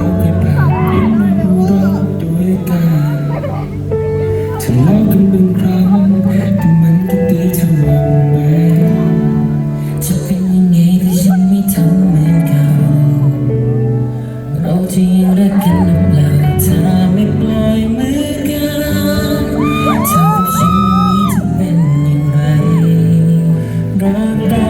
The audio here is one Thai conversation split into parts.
เราเคยผ่านยิ้มหัวเราะด้วยกันทะเลาะกันบางครั้งแต่มันก็ดีเท่าวันแม้จะเป็นยังไงถ้าฉันไม่ทำเหมือนเก่าเราจะยังรักกันหรือเปล่าถ้าไม่ปล่อยมือกันถ้ากับฉันวันนี้จะเป็นอย่างไรรักได้ค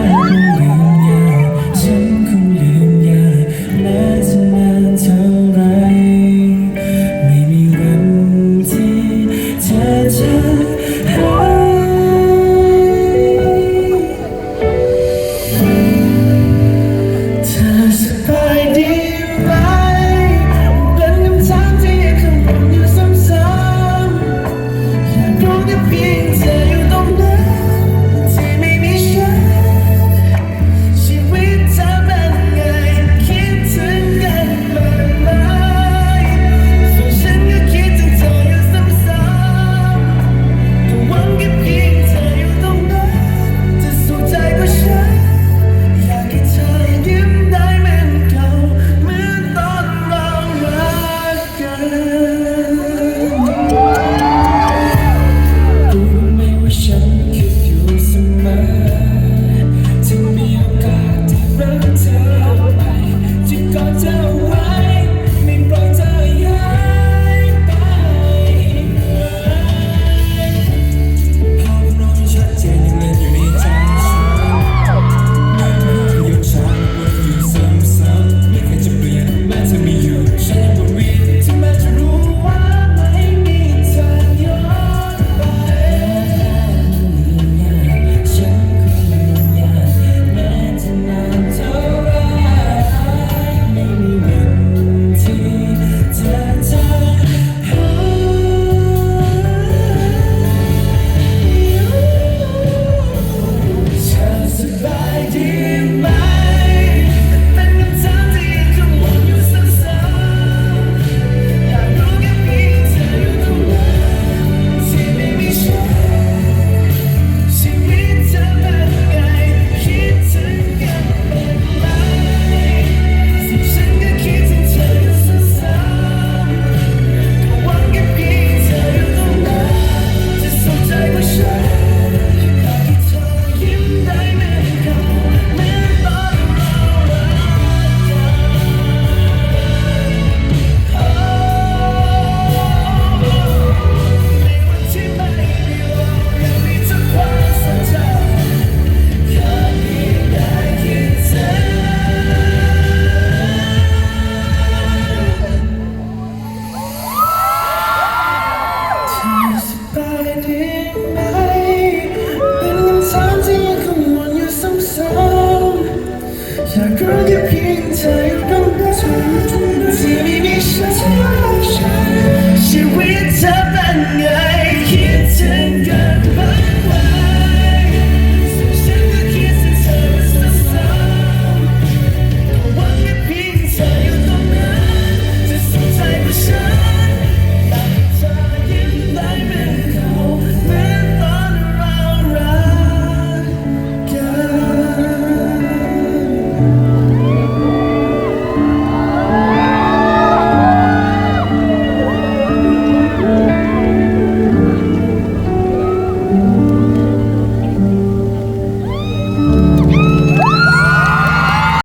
อยากรักแค่เพียงใจ